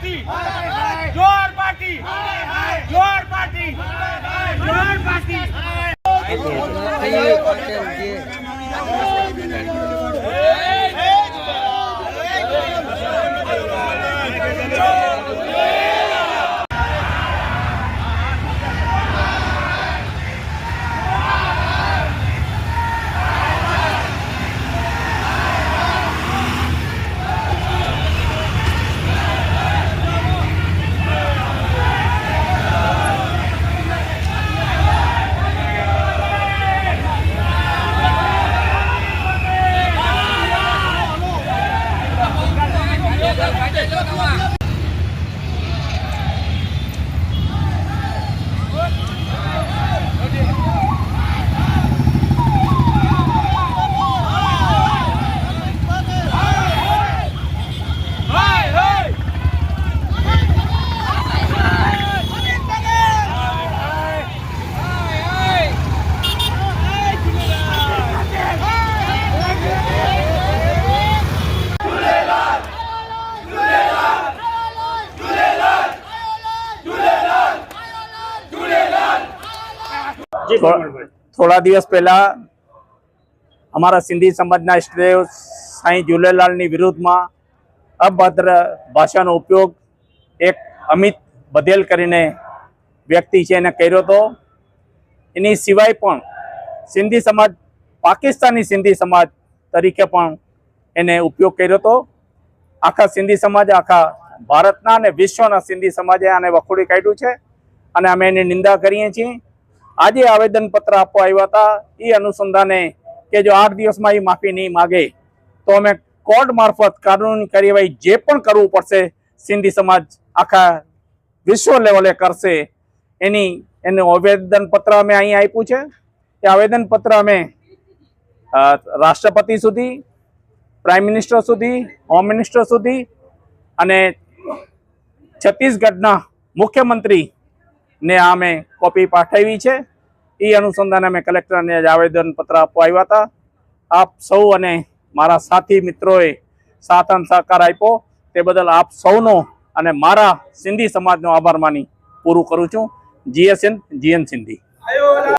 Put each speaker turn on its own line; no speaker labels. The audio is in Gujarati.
はい、はい、はい。
થોડા દિવસ પહેલા અમારા સિંધી સમાજના ઇષ્ટદેવ સાંઈ ઝૂલેલાલની વિરુદ્ધમાં અભદ્ર ભાષાનો ઉપયોગ એક અમિત બધેલ કરીને વ્યક્તિ છે એને કર્યો હતો. એની સિવાય પણ સિંધી સમાજ પાકિસ્તાની સિંધી સમાજ તરીકે પણ એને ઉપયોગ કર્યો હતો. આખા સિંધી સમાજ આખા ભારતના અને વિશ્વના સિંધી સમાજે આને વખોડી કાઢ્યું છે અને અમે એની નિંદા કરીએ છીએ. આજે આવેદન પત્ર આપવા આવ્યા હતા. એ અનુસંધાને કે જો આઠ દિવસમાં એ માફી નહીં માગે, તો અમે કોર્ટ મારફત કાનૂની કાર્યવાહી જે પણ કરવું પડશે, સિંધી સમાજ આખા વિશ્વ લેવલે કરશે. એની, એનું આવેદન પત્ર અમે અહીં આપ્યું છે. એ આવેદન પત્ર અમે રાષ્ટ્રપતિ સુધી, પ્રાઇમ મિનિસ્ટર સુધી, હોમ મિનિસ્ટર સુધી અને છત્તીસગઢના મુખ્યમંત્રી ને આ અમે કોપી પાઠવી છે. એ અનુસંધાને અમે કલેક્ટરને આજે આવેદન પત્ર આપવા આવ્યા હતા. આપ સૌ અને મારા સાથી મિત્રોએ સાથ અને સહકાર આપ્યો. તે બદલ આપ સૌનો અને મારા સિંધી સમાજનો આભાર માની પૂરું કરું છું. જીએસએન, જીએન સિંધી.